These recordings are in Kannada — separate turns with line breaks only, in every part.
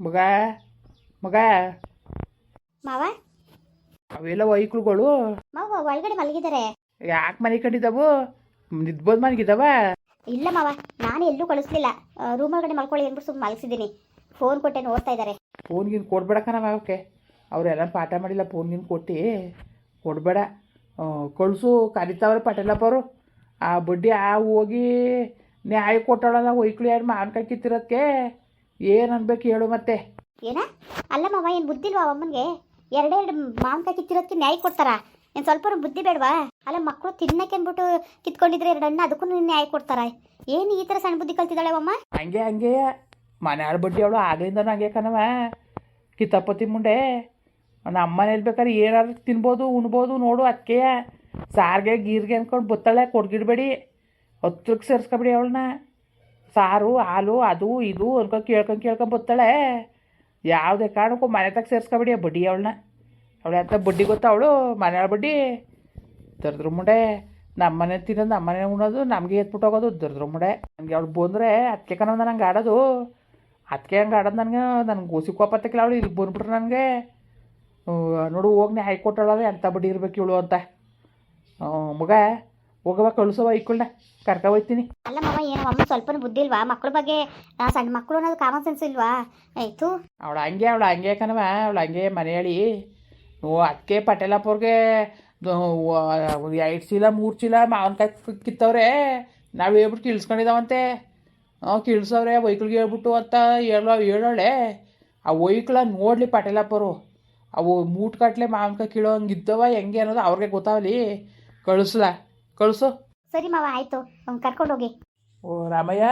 ಮಗ ಮಗ.
ಮಾವ?
ಅವೆಲ್ಲ ವೈಕ್ಳುಗಳು
ಮಾವ ಒಳಗಡೆ ಮಲಗಿದ್ದಾರೆ
ಯಾಕೆ ಮನೆ ಕಂಡಿದ್ದಾವು ನಿದ್ಬೋದು ಮನೆಗಿದ್ದಾವ
ಇಲ್ಲ ಮಾವ ನಾನು ಎಲ್ಲೂ ಕಳಿಸ್ಲಿಲ್ಲ. ರೂಮ್ ಒಳಗಡೆ ಮಲ್ಕೊಳ್ಳಿ ಅಂದ್ಬಿಟ್ಟು ಸುಮ್ಮನೆ ಮಲಗಿಸಿದ್ದೀನಿ. ಫೋನ್ ಕೊಟ್ಟೆ ನೋಡ್ತಾ ಇದ್ದಾರೆ
ಫೋನ್ಗಿನ್ ಕೊಡ್ಬೇಡಕ್ಕ ನಾವು ಅವಕ್ಕೆ ಅವರೆಲ್ಲ ಪಾಠ ಮಾಡಿಲ್ಲ ಫೋನ್ಗಿನ್ ಕೊಟ್ಟು. ಕೊಡ್ಬೇಡ. ಕಳಿಸು ಕರಿತಾವ್ರೆ ಅವರು ಆ ಬಡ್ಡಿ ಆ ಹೋಗಿ ನ್ಯಾಯ ಕೊಟ್ಟಾಳಲ್ಲ ವೈಕ್ಳು ಮಾವಿನಕಾಯಿ ಕಿತ್ತಿರೋದಕ್ಕೆ ಏನು ಅನ್ಬೇಕು ಹೇಳು ಮತ್ತೆ.
ಏನ? ಅಲ್ಲ ಮಾವ ಏನು ಬುದ್ಧಿಲ್ವಾ ಅಮ್ಮನಿಗೆ ಎರಡೆರಡು ಮಾವಿನಕಾಯಿ ಕಿತ್ತಿರೋದಕ್ಕೆ ನ್ಯಾಯ ಕೊಡ್ತಾರಾ? ಏನು ಸ್ವಲ್ಪ ಬುದ್ಧಿ ಬೇಡವಾ? ಅಲ್ಲ ಮಕ್ಕಳು ತಿನ್ನಕ್ಕೆ ಅಂದ್ಬಿಟ್ಟು ಕಿತ್ಕೊಂಡಿದ್ರೆ ಎರಡನ್ನ ಅದಕ್ಕೂ ನ್ಯಾಯ ಕೊಡ್ತಾರ? ಏನು ಈ ಥರ ಸಣ್ಣ ಬುದ್ಧಿ ಕಲ್ತಿದ್ದಾಳೆ ಅಮ್ಮ
ಹಂಗೆ ಹಂಗೆ. ಮನೆಯಾಳ ಬಡ್ಡಿ ಅವಳು ಆಗ್ಲಿಂದ ಹಂಗೆ ಕಣವ. ಕಿತ್ತಪ್ಪತಿ ಮುಂಡೆ ನಮ್ಮ ಮನೇಲಿ ಬೇಕಾದ್ರೆ ಏನಾದ್ರು ತಿನ್ಬೋದು ಉಣ್ಬೋದು ನೋಡು ಅದಕ್ಕೆ ಸಾರಿಗೆ ಗೀರ್ಗೆ ಅನ್ಕೊಂಡು ಬುತ್ತಳೆ ಕೊಡ್ಗಿಡ್ಬೇಡಿ. ಹತ್ರಕ್ಕೆ ಸೇರಿಸ್ಕೊಬಿಡಿ ಅವಳನ್ನ. ಸಾರು, ಹಾಲು, ಅದು, ಇದು ಅನ್ಕೊಂಡು ಕೇಳ್ಕೊಂಡು ಕೇಳ್ಕೊಂಡು ಬತ್ತಾಳೆ. ಯಾವುದೇ ಕಾರಣಕ್ಕೂ ಮನೆ ತಗ ಸೇರಿಸ್ಕೊಬಿಡಿ ಬಡ್ಡಿ ಅವಳನ್ನ. ಅವಳೆ ಅಂತ ಬಡ್ಡಿ ಗೊತ್ತಾ ಅವಳು? ಮನೆಯಾಳ ಬಡ್ಡಿ. ದರ್ದ್ರ ಮುಂಡೆ ನಮ್ಮ ಮನೆ ತಿನ್ನೋದು ನಮ್ಮ ಮನೆ ಉಣ್ಣೋದು ನಮಗೆ ಎತ್ಬಿಟ್ಟು ಹೋಗೋದು ದರ್ದ್ರ ಮುಂಡೆ. ನನಗೆ ಅವಳು ಬಂದರೆ ಅದಕ್ಕೆ ಕಣ ನಂಗೆ ಆಡೋದು. ಅದಕ್ಕೆ ಹಂಗೆ ಆಡೋದು ನನಗೆ ನನಗೆ ಗೋಸಿ ಕೋಪತ್ತಕ್ಕಿಲ್ಲ ಅವಳು ಇಲ್ಲಿ ಬಂದ್ಬಿಟ್ರೆ ನನಗೆ. ನೋಡು ಹೋಗಿ ನೀ ಕೊಟ್ಟಾಳವೆ ಎಂಥ ಬಡ್ಡಿ ಇರ್ಬೇಕು ಇವಳು ಅಂತ. ಮಗ ಹೋಗವ ಕಳಿಸವ ಇಕ್ಕೊಂಡ ಕರ್ಕ ಹೋಯ್ತೀನಿ
ಅಲ್ಲ ಮಾವ ಏನು ಅಮ್ಮ ಸ್ವಲ್ಪ ಬುದ್ಧಿ ಇಲ್ವಾ? ಮಕ್ಕಳ ಬಗ್ಗೆ ಸಣ್ಣ ಮಕ್ಕಳು ಅನ್ನೋದು ಕಾಮನ್ ಸೆನ್ಸ್ ಇಲ್ವಾ? ಆಯ್ತು.
ಅವಳು ಹಂಗೆ ಅವಳು ಹಂಗೆ ಕಣವ ಅವಳು ಹಂಗೆ ಮನೆ ಹೇಳಿ ಓ ಅದಕ್ಕೆ ಪಟೇಲಪ್ಪವ್ರಿಗೆ ಎರಡು ಚೀಲ ಮೂರು ಚೀಲ ಮಾವನಕಾಯಿ ಕಿತ್ತವ್ರೆ. ನಾವು ಹೇಳ್ಬಿಟ್ಟು ಕಿಳಿಸ್ಕೊಂಡಿದ್ದಾವಂತೆ ಹ್ಞೂ ಕಿಳಿಸವ್ರೆ ವೈಕಲ್ಗೆ ಹೇಳ್ಬಿಟ್ಟು ಅಂತ ಹೇಳೋ ಹೇಳೋಳೆ. ಆ ವೈಕಲ ನೋಡಲಿ ಪಟೇಲಪ್ಪರು ಅವು ಮೂಟ್ಗಟ್ಲೆ ಮಾವಿನಕಾಯಿ ಕೀಳೋ ಹಂಗಿದ್ದವ ಹೆಂಗೆ ಅನ್ನೋದು ಅವ್ರಿಗೆ ಗೊತ್ತಾವಲಿ ಕಳಿಸ್ಲ. ಕಳಿಸು.
ಸರಿ ಮಾವ ಆಯಿತು. ಕರ್ಕೊಂಡೋಗಿ
ಓ ರಾಮಯ್ಯ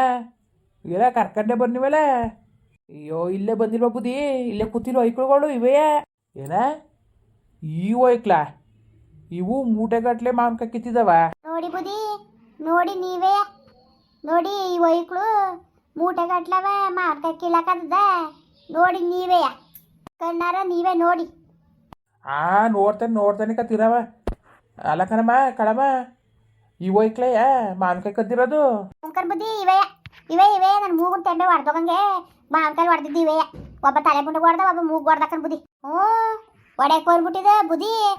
ಇಲ್ಲ ಕರ್ಕಂಡೆ ಬಂದಿವಲ್ಲ ಅಯ್ಯೋ ಇಲ್ಲೇ ಬಂದಿಲ್ವ ಬುದ್ಧಿ? ಇಲ್ಲೇ ಕೂತಿಲ್ವ ಐಕ್ಳುಗಳು ಇವೇ ಏನ? ಈ ಐಕ್ಲ. ಇವು ಮೂಟೆಗಟ್ಲೆ ಮಾವಿನಕಾಯಿ ಕಿತ್ತಿದವ.
ನೋಡಿ ಬುದಿ ನೋಡಿ ನೀವೇ. ನೋಡಿ ಈ ಒಯ್ಕ್ಳು ಮೂಟೆ ಗಟ್ಲವ ಮಾರ್ಕಾಯಿ ಕೀಳಕದ ನೋಡಿ ನೀವೇ. ಕಣ್ಣಾರ ನೀವೇ ನೋಡಿ.
ಆ ನೋಡ್ತಾನೆ ನೋಡ್ತಾನೆ ಕತ್ತಿರವ ಅಲ್ಲ ಕಣಮ್ಮ ಕಳಮ್ಮ ಈ ಇಕ್ಲೆಯ ಮಾವಿನಕಾಯಿ ಕದ್ದಿರೋದು?
ಬುದ್ಧಿ, ಇವೇ ಇವೇ ಇವೇ ನನ್ನ ಮೂಗನ್ ತೆಂಬೆ ಹೊಡ್ದೋಗಂಗೆ ಮಾವಿನಕಾಯಿ ಹೊಡೆದಿದ್ದು ಇವೇ. ಒಬ್ಬ ತಲೆ ಮುಂಡೆ ಹೊಡ್ದ ಒಬ್ಬ ಮೂಗು ಹೊಡ್ದಕ್ಕನ್ ಬುದ್ಧಿ. ಹ್ಞೂ, ಒಡೆ ಹೋಗ್ಬಿಟ್ಟಿದೆ ಬುದ್ಧಿ.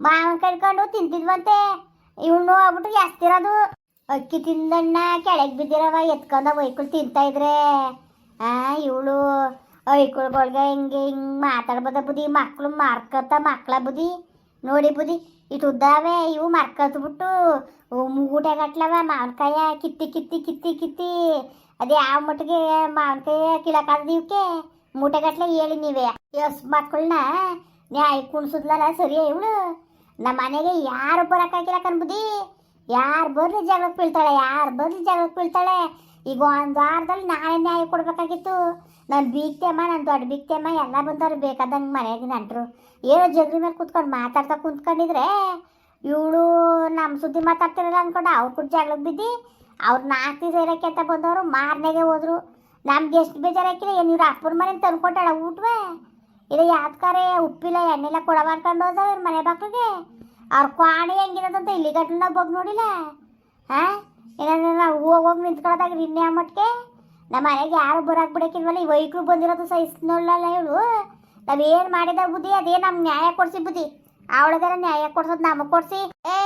ಮಾವಿನಕಾಯಿ ಕಡ್ಕೊಂಡು ತಿಂತಿದ್ವಂತೆ ಇವನು ಹೋಗ್ಬಿಟ್ಟು ಎಸ್ತಿರೋದು. ಅಕ್ಕಿ ತಿಂದಣ್ಣ, ಕೆಳಗೆ ಬಿದ್ದಿರವ, ಎತ್ಕೊಂಡ ವೈಕುಳು ತಿಂತಾ ಇದ್ರೆ. ಆ, ಇವಳು ಐಕುಳ್ಗಳ್ಗೆ ಹಿಂಗೆ ಹಿಂಗೆ ಮಾತಾಡ್ಬೋದ ಬುದ್ಧಿ. ಮಕ್ಳು ಮಾರ್ಕತ್ತ ಮಕ್ಳ ಬುದ್ಧಿ. ನೋಡಿ ಬುದ್ಧಿ. ಇಟ್ಟು ಉದ್ದಾವೆ, ಇವು ಮರ್ಕದ್ಬಿಟ್ಟು ಮೂಗುಟೆ ಗಟ್ಲವ ಮಾವಿನಕಾಯ ಕಿತ್ತಿ ಕಿತ್ತಿ ಕಿತ್ತಿ ಕಿತ್ತಿ. ಅದೇ ಯಾವ ಮಟ್ಟಿಗೆ ಮಾವಿನಕಾಯ ಕಿಳಕಾದ ಇವಕ್ಕೆ ಮೂಟೆ ಗಟ್ಲೆ ಹೇಳಿ ನೀವೇ. ಎಸ್ ಮಕ್ಕಳನ್ನ ನ್ಯಾಯ ಕುಣ್ಸುದ್ಲಲ್ಲ ಸರಿಯೇ ಇವಳು. ನಮ್ಮ ಮನೆಗೆ ಯಾರು ಬರೋಕ್ಕಾಗಿಲ್ಲ ಕಣ್ಬುದಿ ಯಾರು ಬದಲು ಜಗಳಕ್ಕೆ ಬೀಳ್ತಾಳೆ? ಯಾರು ಬದಲು ಜಗಳಕ್ಕೆ ಬೀಳ್ತಾಳೆ? ಈಗ ಒಂದು ವಾರದಲ್ಲಿ ನಾಳೆ ನ್ಯಾಯ ಕೊಡ್ಬೇಕಾಗಿತ್ತು. ನಾನು ಬೀಗ್ತೇಮ್ಮ ನನ್ನ ದೊಡ್ಡ ಬೀಗ್ತೇಮ್ಮ ಎಲ್ಲ ಬಂದವ್ರು ಬೇಕಾದಂಗೆ ಮನೆಯಾಗಿ ನಂಟರು. ಏನೋ ಜಗ್ರಿ ಮೇಲೆ ಕುತ್ಕೊಂಡು ಮಾತಾಡ್ತಾ ಕುಂತ್ಕೊಂಡಿದ್ರೆ, ಇವಳು ನಮ್ಮ ಸುದ್ದಿ ಮಾತಾಡ್ತಿರಲ್ಲ ಅಂದ್ಕೊಂಡು ಅವ್ರ ಕೂಡ ಜಗಳಕ್ಕೆ ಬಿದ್ದು. ಅವ್ರು ನಾಲ್ಕು ದಿವಸ ಇರೋಕ್ಕೆ ಅಂತ ಬಂದವರು ಮಾರನೆಗೆ ಹೋದರು. ನಮ್ಗೆ ಎಷ್ಟು ಬೇಜಾರಾಕಿಲ್ಲ ಏನು ಇವ್ರು ಅಪ್ಪನ ಮನೆ ತಂದ್ಕೊಟ್ಟಾಳ ಊಟವೇ? ಇಲ್ಲ ಯಾತ್ಕಾರೆ ಉಪ್ಪಿಲ್ಲ, ಎಣ್ಣೆಲ್ಲ ಕೊಡವ ಅನ್ಕೊಂಡು ಹೋದವ ಇವ್ರ ಮನೆ ಬಾಕ್ಳಿಗೆ ಅವ್ರ ಕ್ವಾಣಿ ಹೆಂಗಿರೋದಂತ ಇಲ್ಲಿ ಗಟ್ಲನ್ನ ಹೋಗಿ ನೋಡಿಲ್ಲ? ಹಾಂ ಏನಾದ್ರು ನಾವು ಹೋಗಿ ಹೋಗಿ ನಿಂತ್ಕೊಳ್ಳೋದಾಗ ಇನ್ನೇ ಮಟ್ಟಿಗೆ ನಮ್ಮ ಮನೆಗೆ ಯಾರು ಬರಕ್ ಬಿಡಕ್ಕಿಲ್ವಲ್ಲ, ಈ ವೈಕ್ಳು ಬಂದಿರೋದು ಸಹಿಸ್ ನೋಡಲ್ಲ ಇವಳು ನಾವೇನು ಮಾಡಿದ ಬುದ್ಧಿ, ಅದೇ ನಮ್ಗೆ ನ್ಯಾಯ ಕೊಡ್ಸಿ ಬುದ್ಧಿ. ಅವಳಿಗಾರ ನ್ಯಾಯ ಕೊಡ್ಸೋದು ನಮಗೆ ಕೊಡ್ಸಿ. ಏ,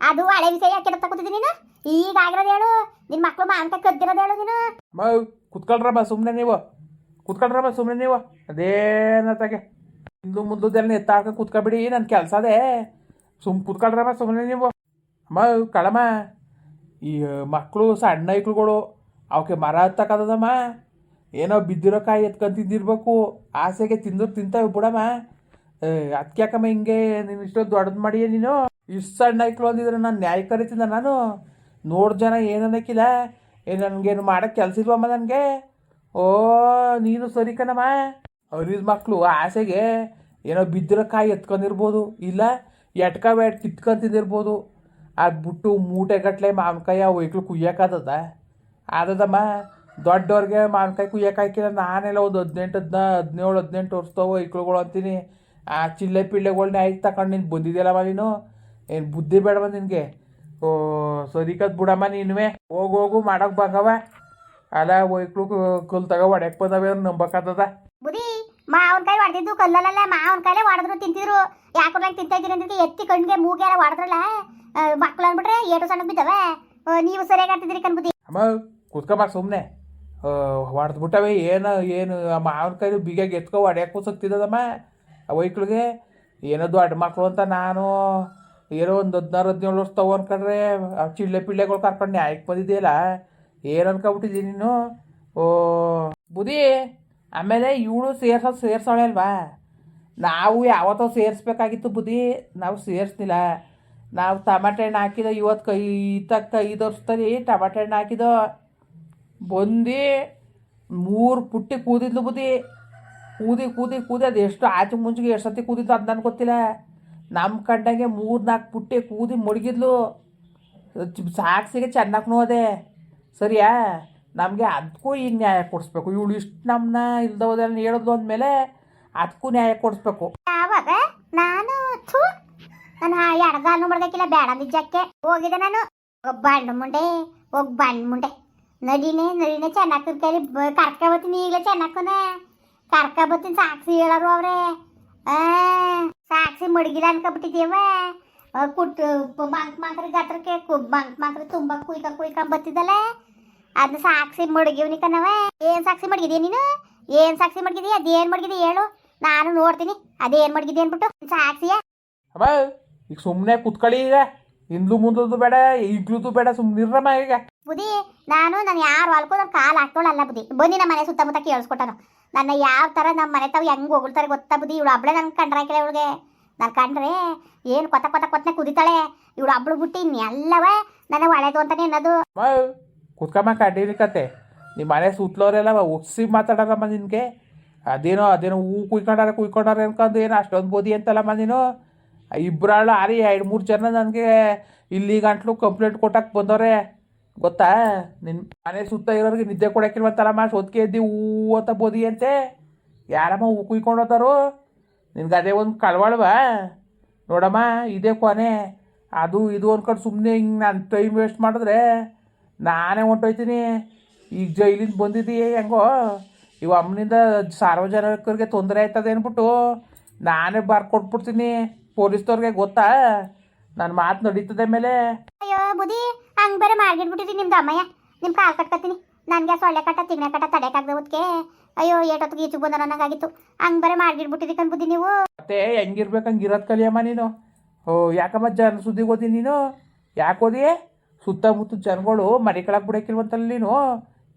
ಅದು ಹಳೆ ವಿಷಯ ಯಾಕೆ ತಗೋತಿದ್ದೀನಿ ನೀನು? ಈಗ ಆಗಿರೋದು ಹೇಳು. ನಿನ್ನ ಮಕ್ಳು ಮಾಂತ ಕದ್ದಿರೋದು ಹೇಳು ನೀನು.
ಕುತ್ಕೊಳ್ರಮ್ಮ ಸುಮ್ಮನೆ ನೀವು. ಕುತ್ಕೊಳ್ರಮ್ಮ ಸುಮ್ಮನೆ ನೀವು. ಅದೇನತ್ತಾಗೆ ಹಿಂದು ಮುಂದೆ ಎತ್ತಾಕ ಕುತ್ಕೊಬಿಡಿ ನನ್ನ ಕೆಲಸ ಅದೇ ಸುಮ್ ಕುತ್ಕೊಳ್ರಮ್ಮ ಸುಮ್ಮನೆ ನೀವು. ಅಮ್ಮ, ಕಳಮ್ಮ, ಈ ಮಕ್ಕಳು ಸಣ್ಣ ಐಕ್ಳುಗಳು ಅವಕ್ಕೆ ಮರ ಹತ್ತಕ್ಕದಮ್ಮ ಏನೋ ಬಿದ್ದಿರೋ ಕಾಯಿ ಎತ್ಕೊಂಡು ತಿಂದಿರ್ಬೇಕು. ಆಸೆಗೆ ತಿಂದ್ರು ತಿಂತಾವೆ ಬಿಡಮ್ಮ. ಅದಕ್ಕೆ ಯಾಕಮ್ಮ ಹಿಂಗೆ ನೀನು ಇಷ್ಟೊಂದು ದೊಡ್ಡದು ಮಾಡಿಯೇ ನೀನು? ಇಷ್ಟು ಸಣ್ಣ ಐಕ್ಳು ಅಂದಿದ್ರೆ ನಾನು ನ್ಯಾಯ ಕರಿತಿದ್ದ ನಾನು. ನೋಡ್ ಜನ ಏನನ್ನಕ್ಕಿಲ್ಲ ಏನು ನನಗೇನು ಮಾಡೋಕ್ಕೆ ಕೆಲಸ ಇಲ್ವಮ್ಮ ನನಗೆ? ಓ, ನೀನು ಸರಿ ಕಣಮ್ಮ. ಅವ್ರಿದ ಮಕ್ಕಳು ಆಸೆಗೆ ಏನೋ ಬಿದ್ದಿರೋ ಕಾಯಿ ಎತ್ಕೊಂಡಿರ್ಬೋದು. ಇಲ್ಲ ಎಟ್ಕ ಬ್ಯಾಟ್ ಕಿತ್ಕೊಂತಿದ್ದಿರ್ಬೋದು ಅದು ಬಿಟ್ಟು ಮೂಟೆಗಟ್ಟಲೆ ಮಾವಿನಕಾಯಿ ಆ ವೈಕ್ಲು ಕುಯ್ಯೋಕ್ಕಾದದ ಆದದಮ್ಮ ದೊಡ್ಡವ್ರಿಗೆ ಮಾವಿನಕಾಯಿ ಕುಯ್ಯೋಕ್ಕಾಯ್ಕಿಲ್ಲ ನಾನೆಲ್ಲ ಒಂದು ಹದಿನೆಂಟು, ಹದಿನ, ಹದಿನೇಳು, ಹದಿನೆಂಟು ವರ್ಷದವು ಐಕ್ಳುಗಳು ಅಂತೀನಿ. ಆ ಚಿಲ್ಲೆ ಪಿಳ್ಳೆಗಳ್ನ ಆಯ್ತು ತಗೊಂಡು ನೀನು ಬಂದಿದ್ಯಲ್ಲಮ್ಮ ನೀನು? ಏನು ಬುದ್ಧಿ ಬೇಡವ ನಿನಗೆ? ಓ ಸರಿ ಕದ್ ಬಿಡಮ್ಮ ನೀನುವೆ. ಹೋಗು ಹೋಗು, ಮಾಡೋಕೆ ಬಂಗವ. ಅಲ್ಲ ಒಯ್ಕ್ಳು ಕಲ್ ತಗೋ ಹೊಡ್ಯಕ್ ಬಂದವೆ ನಂಬಕ್ಕಾತದ
ಬುದಿ ಮಾವನ್ಕಾಯಿ ಹೊಡೆದಿದ್ದು ಕಲ್ಲಲ್ಲ ಮಾವನ್ಕಾಯಿಲೆ ಹೊಡೆದ್ರು ತಿಂತಿದ್ರು. ಯಾಕೆ ನಂಗೆ ತಿಂತಾ ಇದ್ದೀರಿ ಅಂದ್ರೆ ಎತ್ತಿ ಕಣ್ಣಿಗೆ ಮೂಗೆಲ್ಲ ಹೊಡೆದ್ರಲ್ಲ ಮಕ್ಳು ಅಂದ್ಬಿಟ್ರೆ ಏಟು ಸಣ್ಣ ಬಿದ್ದವೆ. ನೀವು ಸರಿಯಾಗಿ ಆಡ್ತಿದ್ದೀರಿ ಕನ್ಬುದಿ
ಅಮ್ಮ ಕುತ್ಕೊಂಬ ಸುಮ್ಮನೆ ಹೊಡೆದ್ಬಿಟ್ಟವೆ, ಏನು ಏನು, ಆ ಮಾವಿನಕಾಯಿ ಬಿಗಿಯಾಗಿ ಎತ್ಕೊ ಹೊಡೆಯಕ್ಕೂ ಸಕ್ತಿದ್ದದಮ್ಮ ವೈಕ್ಳಿಗೆ, ಏನೋ ದೊಡ್ಡ ಮಕ್ಕಳು ಅಂತ ನಾನು, ಏನೋ ಒಂದು ಹದಿನಾರು, ಹದಿನೇಳು ವರ್ಷ ತಗೋ ಅನ್ಕೊಂಡ್ರೆ, ಆ, ಚಿಳ್ಳೆ ಪಿಳ್ಳೆಗಳು ಕರ್ಕೊಂಡು ನ್ಯಾಯಕ್ಕೆ ಬಂದಿದೆಯಲ್ಲ, ಏನು ಅನ್ಕೊಬಿಟ್ಟಿದ್ದೀನಿ ನೀನು? ಓ ಬುದಿ ಆಮೇಲೆ ಇವಳು ಸೇರ್ಸೋದು ಸೇರ್ಸೋಳೆ ಅಲ್ವಾ ನಾವು ಯಾವತ್ತೋ ಸೇರಿಸ್ಬೇಕಾಗಿತ್ತು ಬುದ್ಧಿ, ನಾವು ಸೇರಿಸ್ಲಿಲ್ಲ. ನಾವು ಟಮಾಟೆ ಹಣ್ಣು ಹಾಕಿದ ಇವತ್ತು ಕೈ ತಕ್ಕ ಐದು ವರ್ಷದಲ್ಲಿ ಟಮಾಟೆ ಹಣ್ಣು ಹಾಕಿದೋ ಬಂದು ಮೂರು ಪುಟ್ಟಿ ಕೂದಿದ್ಲು ಬುದ್ಧಿ. ಕೂದಿ ಕೂದಿ ಕೂದಿ ಅದು ಎಷ್ಟು ಆಚೆ ಮುಂಚೆಗೆ ಎಷ್ಟು ಸತಿ ಕೂದಿದ್ದು ಅಂತ ನನಗೆ ಗೊತ್ತಿಲ್ಲ. ನಮ್ಮ ಕಂಡಂಗೆ ಮೂರು ನಾಲ್ಕು ಪುಟ್ಟಿ ಕೂದಿ ಮುಳುಗಿದ್ಲು ಸಾಕ್ಸಿಗೆ ಚೆನ್ನಾಗಿ ನೋದೆ. ಸರಿಯಾ? ನಮಗೆ ಅದಕ್ಕೂ ಈಗ ನ್ಯಾಯ ಕೊಡಿಸ್ಬೇಕು. ಇವಳು ಇಷ್ಟು ನಮ್ಮನ್ನ ಇಲ್ದೋದೆಲ್ಲ ಹೇಳಿದ್ಲು ಅಂದಮೇಲೆ ಅದಕ್ಕೂ ನ್ಯಾಯ ಕೊಡಿಸ್ಬೇಕು.
ಯಾವಾಗ? ನಾನು ನಾನು ಎಡಗಾಲು ಮಾಡ್ಬೇಕಿಲ್ಲ ಬೇಡ ನಿಜಕ್ಕೆ. ಹೋಗಿದೆ ನಾನು. ಒಬ್ಬ ಮುಂಡೆ ಒಬ್ಬ ಮುಂಡೆ ನಡಿನೇ ನಡಿನೇ ಚೆನ್ನಾಗಿ ಕೈಲಿ ಕರ್ಕೊಬತ್ತೀನಿ ಈಗಲೇ ಚೆನ್ನಾಕನ ಕರ್ಕ ಬತ್ತೀನಿ ಸಾಕ್ಷಿ ಹೇಳೋರು ಅವ್ರೆ. ಸಾಕ್ಷಿ ಮಡಗಿಲ್ಲ ಅನ್ಕೊಬಿಟ್ಟಿದ್ದೀವ. ಕುಟ್ಟು ಬಂಕ್ ಮಾತ್ರ ಗಾತ್ರಕ್ಕೆ ಬಂಕ್ ಮಾತ್ರ ತುಂಬ ಕುಯ್ಕ ಕುಯ್ಕ ಬತ್ತಿದ್ದಲ್ಲ ಅದನ್ನ ಸಾಕ್ಷಿ ಮಡಗಿವ್ನಿ ಕಣವ ಏನ್ ಸಾಕ್ಷಿ ಮಡಗಿದೀಯ ನೀನು? ಏನ್ ಸಾಕ್ಷಿ ಮಡಗಿದೀಯ ಅದೇನ್ ಮಡಗಿದೀಯ ಹೇಳು. ನಾನು ನೋಡ್ತೀನಿ. ಅದೇನ್ ಮಡಗಿದೀಯ ಅನ್ಬಿಟ್ಟು ಸಾಕ್ಷಿಯ
ಅಮ್ಮ ಈಗ ಸುಮ್ಮನೆ ಕುತ್ಕೊಳ್ಳಿ ಈಗ. ಹಿಂದ್ಲು ಮುಂದದ್ದು ಬೇಡ ಇಗ್ಲೂದು ಬೇಡ ಸುಮ್ಮನಿರಮ್ಮ ಈಗ.
ಬುದಿ ನಾನು ನಾನು ಯಾರು ಹೊಲ್ಕೋ ನನ್ನ ಕಾಲು ಹಾಕ್ತೋಳಲ್ಲ ಬುದಿ ಬನ್ನಿ ನಮ್ಮ ಮನೆ ಸುತ್ತಮುತ್ತ ಕೇಳಿಸ್ಕೊಟ್ಟನು. ನನ್ನ ಯಾವ ಥರ ನಮ್ಮ ಮನೆ ತಾವು ಹೆಂಗೆ ಹೋಗ್ತಾರೆ ಗೊತ್ತಾ ಬುದಿ ಇವಳು ಹಬ್ಳೆ ನನ್ಗೆ ಕಂಡ್ರೆ ಹಾಕಿಲ್ಲ ಇವಳಿಗೆ. ನಾನು ಕಂಡ್ರೆ ಏನು ಕೊತ್ತ ಕೊತ್ತ ಕೊತ್ತನೆ ಕುದಿತಾಳೆ. ಇವಳು ಹಬ್ಳು ಬಿಟ್ಟು ಇನ್ನೆಲ್ಲವ ನನ್ನ ಒಳ್ಳೆದು ಅಂತಾನೆ ಅನ್ನೋದು.
ಕುತ್ಕಮ್ಮ ಕಂಡೀನಿ ಕತೆ ನಿಮ್ಮ ಮನೆ ಸುತ್ತಲೋರೆಲ್ಲ ಒಗ್ಸಿ ಮಾತಾಡಾರಮ್ಮ ನಿನಗೆ. ಅದೇನೋ ಅದೇನೋ ಹೂ ಕುಯ್ಕೊಂಡಾರ ಕುಯ್ಕೊಂಡಾರ ಅನ್ಕೊಂಡು ಏನು ಅಷ್ಟೊಂದು ಬೋದಿ ಅಂತಲ್ಲಮ್ಮ ನೀನು. ಇಬ್ಬರಾಳು ಆರಿ ಎರಡು ಮೂರು ಜನ ನನಗೆ ಇಲ್ಲಿ ಗಂಟ್ಲು ಕಂಪ್ಲೇಂಟ್ ಕೊಟ್ಟಕ್ಕೆ ಬಂದವ್ರೆ. ಗೊತ್ತಾ? ನಿನ್ನ ಮನೆ ಸುತ್ತ ಇರೋರಿಗೆ ನಿದ್ದೆ ಕೊಡಕ್ಕಿಲ್ವಂತಲ್ಲಮ್ಮ ಸೋದ್ಕೆ ಎದ್ದಿ ಹೂ ಅಂತ ಬೋದಿ ಅಂತೆ. ಯಾರಮ್ಮ ಹೂ ಕುಯ್ಕೊಂಡು ಹೋತಾರು ನಿನ್ಗೆ ಅದೇ ಒಂದು ಕಳ್ವಳ್ವಾ ನೋಡಮ್ಮ, ಇದೇ ಕೊನೆ. ಅದು, ಇದು ಅಂದ್ಕೊಂಡು ಸುಮ್ಮನೆ ಹಿಂಗೆ ನಾನು ಟೈಮ್ ವೇಸ್ಟ್ ಮಾಡಿದ್ರೆ ನಾನೇ ಹೊಂಟೋಯ್ತೀನಿ. ಈಗ ಜೈಲಿಂದ ಬಂದಿದ್ದೀ ಹೆಂಗೋ? ಇವ ಅಮ್ಮನಿಂದ ಸಾರ್ವಜನಿಕರಿಗೆ ತೊಂದರೆ ಆಯ್ತದೆ ಅಂದ್ಬಿಟ್ಟು ನಾನೇ ಬರ್ಕೊಟ್ಬಿಡ್ತೀನಿ ಪೊಲೀಸ್ದವ್ರಿಗೆ ಗೊತ್ತಾ? ನನ್ನ ಮಾತು ನಡೀತದೆ ಮೇಲೆ.
ಅಯ್ಯೋ ಬುದಿ ಹಂಗೆ ಬೇರೆ ಮಾಡ್ಗಿಟ್ಬಿಟ್ಟಿದ್ದೀನಿ ನಿಮ್ದು ಅಮ್ಮಯ್ಯ. ನಿಮ್ಮ ಕಾಲು ಕಟ್ಕೊತೀನಿ ನನಗೆ ಸೊಳ್ಳೆ ಕಟ್ಟ ತಿಂಗಳ ಕಟ್ಟ ತಡೆಯಕ್ಕಾಗದೆ ಹೊತ್ತಿಗೆ ಅಯ್ಯೋ ಏಟೊತ್ತಿಗೆ ಈಚು ಬಂದ ನನಗಾಗಿತ್ತು ಹಂಗೆ ಬೇರೆ ಮಾಡ್ಗಿಟ್ಬಿಟ್ಟಿದ್ದಿ ಕಣ್ ಬುದ್ಧಿ ನೀವು.
ಮತ್ತೆ ಹೆಂಗಿರ್ಬೇಕು ಹಂಗೆ ಇರೋದು ಕಲಿಯಮ್ಮ ನೀನು? ಓ ಯಾಕಮ್ಮ ಜನ ಸುದ್ದಿಗೆ ಓದಿ ನೀನು? ಯಾಕೆ ಓದಿ? ಸುತ್ತಮುತ್ತ ಜನಗಳು ಮನೆ ಕೆಳಗೆ ಬಿಡಕ್ಕಿಲ್ವಂತಲ್ಲ ನೀನು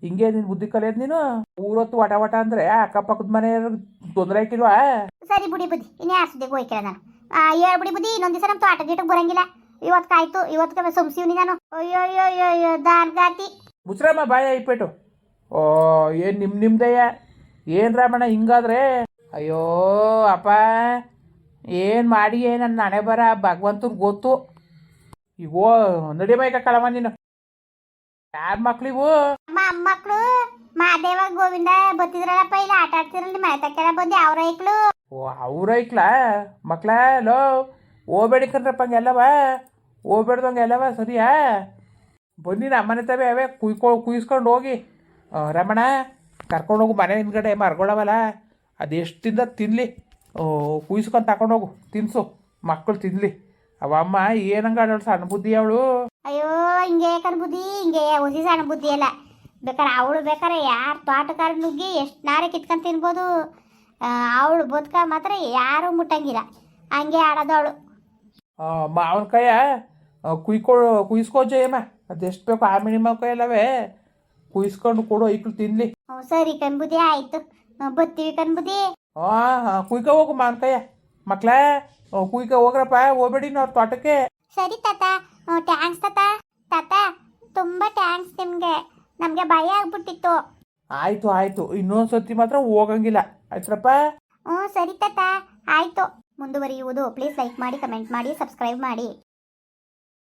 ಹಿಂಗೆ ನಿನ್ ಬುದ್ಧಿ ಕಲಿಯದ್ ನೀನು. ಊರೊತ್ತು ವಟ ವಟ ಅಂದ್ರೆ ಅಕ್ಕಪಕ್ಕದ ಮನೆ ತೊಂದರೆ ಆಯ್ತಿಲ್ವಾ?
ಸರಿ ಬುಡಿ ಬುದ್ಧಿ ಇನ್ನು ಯಾರು ಸುದ್ದಿಗೆ ಹೋಯ್ಕಿಲ್ಲ ನಾನು? ಆ ಬುಡಿ ಬುದ್ಧಿ ಇನ್ನೊಂದು ದಿವಸ ನಮ್ಮ ತೋಟ ಗೀಟಕ್ಕೆ ಬರಂಗಿಲ್ಲ. ಇವತ್ತು ಕಾಯ್ತು ಇವತ್ತು ಸೊಮ್ಸಿವ್ನಿ ನಾನು. ಅಯ್ಯೋ ಅಯ್ಯೋ ಅಯ್ಯೋ ಅಯ್ಯೋ ದಾನ್ಗಾತಿ
ಮುಚ್ರಮ್ಮ ಬಾಯ ಇಟ್ಬಿಟ್ಟು ಓ ಏನ್ ನಿಮ್ಮ ನಿಮ್ದಯ್ಯ? ಏನ್ ರಾಮಣ್ಣ ಹಿಂಗಾದ್ರೆ? ಅಯ್ಯೋ ಅಪ್ಪ. ಏನು ಮಾಡಿ ನನ್ನ ಹಣೆ ಬರ? ಭಗವಂತನ ಗೊತ್ತು. ಈಗೋ ನಡಿಬೇಕ ಕಳವ ನೀನು. ಯಾರ ಇವು
ಮಕ್ಕಳು ಮಾದೇವ ಗೋವಿಂದ ಬತ್ತಿದ್ರಲ್ಲಪ್ಪ ಇಲ್ಲ ಆಟ ಆಡ್ತಿರಲ್ಲ ಮನೆ ತಕ್ಕೆಲ್ಲ ಬಂದು ಅವ್ರ ಐಕ್ಳು.
ಓ ಅವ್ರ ಐಕ್ಲ ಮಕ್ಳ ಲೋ ಓಬೇಡಿ ಕಣ್ರಪ್ಪ ಹಂಗೆಲ್ಲವ ಹೋಗ್ಬೇಡ್ದಂಗೆ ಎಲ್ಲವ ಸರಿಯಾ? ಬನ್ನಿ ನಮ್ಮನೆ ತವೆ ಅವೇ ಕುಯ್ಕೊ ಕುಯ್ಸ್ಕೊಂಡು ಹೋಗಿ. ರಮಣ ಕರ್ಕೊಂಡು ಹೋಗು ಮನೆ ಹಿಂದ್ಗಡೆ ಮರ್ಗೊಳವಲ್ಲ. ಅದೆಷ್ಟಿಂದ ತಿನ್ನಲಿ ಕುಯ್ಸ್ಕೊಂಡು ತಗೊಂಡೋಗು ತಿನ್ಸು ಮಕ್ಕಳು ತಿನ್ನಲಿ ಅವ ಅಮ್ಮ ಏನಂಗ ಆಡೋಳು ಸಣ್ಣ ಬುದ್ಧಿ ಅವಳು?
ಅಯ್ಯೋ ಹಿಂಗೆ ಕಣ್ ಬುದ್ಧಿ? ಹಿಂಗೆ ಹುಸಿ ಸಣ್ಣ ಬುದ್ಧಿ ಅಲ್ಲ. ಬೇಕಾರೆ ಅವಳು ಬೇಕಾರೆ ಯಾರ ತೋಟಕಾರ ನುಗ್ಗಿ ಎಷ್ಟು ನಾರೆ ಕಿತ್ಕೊಂಡು ತಿನ್ಬೋದು? ಅವಳು ಬದುಕ ಮಾತ್ರ ಯಾರೂ ಮುಟ್ಟಂಗಿಲ್ಲ. ಹಂಗೆ ಆಡೋದು ಅವಳು.
ಮಾವನಕಾಯ ಕುಯ್ಕೊ ಕುಯ್ಸ್ಕೊ ಜಯಮ್ಮ. ಅದೆಷ್ಟು ಬೇಕು ಆ ಮಿನಿಮಮ್ ಕೈಯಲ್ಲವೇ. ಕುಯ್ಸ್ಕೊಂಡು ಕೊಡು ಐಕ್ಳು ತಿನ್ಲಿ.
ಹ್ಞೂ ಸರಿ ಕಣ್ಬುದಿ ಆಯಿತು. ಬತ್ತೀವಿ ಕಣ್ಬುದಿ
ಹಾಂ ಹಾಂ ಕುಯ್ಕೊ ಹೋಗು ಕೈಯ. ಮಕ್ಳ. ಕುಯ್ಕ ಹೋಗ್ರಪ್ಪ ಹೋಗ್ಬೇಡಿ ಅವ್ರ ತೋಟಕ್ಕೆ.
ಸರಿ ತಾತ. ಟ್ಯಾಂಕ್ಸ್ ತಾತ. ತಾತ ತುಂಬ ಟ್ಯಾಂಕ್ಸ್ ನಿಮಗೆ. ನಮಗೆ ಭಯ ಆಗ್ಬಿಟ್ಟಿತ್ತು.
ಆಯ್ತು ಆಯ್ತು. ಇನ್ನೊಂದು ಸತಿ ಮಾತ್ರ ಹೋಗಂಗಿಲ್ಲ. ಆಯ್ತ್ರಪ್ಪ
ಹ್ಞೂ ಸರಿ ತಾತ. ಆಯ್ತು. ಮುಂದುವರಿಯುವುದು. ಪ್ಲೀಸ್ ಲೈಕ್ ಮಾಡಿ ಕಮೆಂಟ್ ಮಾಡಿ ಸಬ್ಸ್ಕ್ರೈಬ್ ಮಾಡಿ.